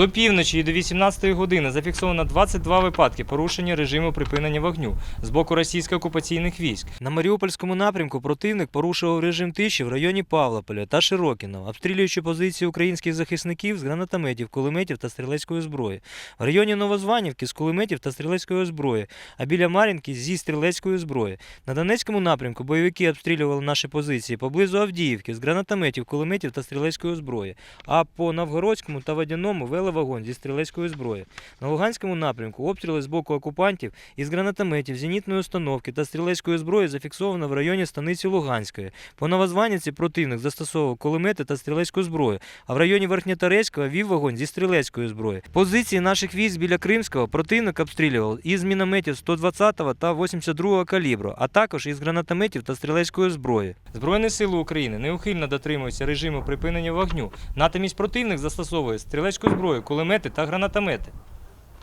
Опівночі і до 18 години зафіксовано 22 випадки порушення режиму припинення вогню з боку російсько-окупаційних військ. На Маріупольському напрямку противник порушував режим тиші в районі Павлополя та Широкіного, обстрілюючи позиції українських захисників з гранатометів, кулеметів та стрілецької зброї. В районі Новозванівки з кулеметів та стрілецької зброї, а біля Мар'їнки зі стрілецької зброї. На Донецькому напрямку бойовики обстрілювали наші позиції поблизу Авдіївки з гранатометів, кулеметів та стрілецької зброї. А по Новгородському та Водяному вели вогонь зі стрілецької зброї. На Луганському напрямку обстріли з боку окупантів із гранатометів, зенітної установки та стрілецької зброї зафіксовано в районі станиці Луганської. По Новозванівці противник застосовував кулемети та стрілецьку зброю, а в районі Верхньоторецького вів вогонь зі стрілецької зброї. Позиції наших військ біля Кримського противник обстрілював із мінометів 120-го та 82-го калібру, а також із гранатометів та стрілецької зброї. Збройні сили України неухильно дотримуються режиму припинення вогню. Натомість противник застосовує стрілецьку зброю, кулемети та гранатомети.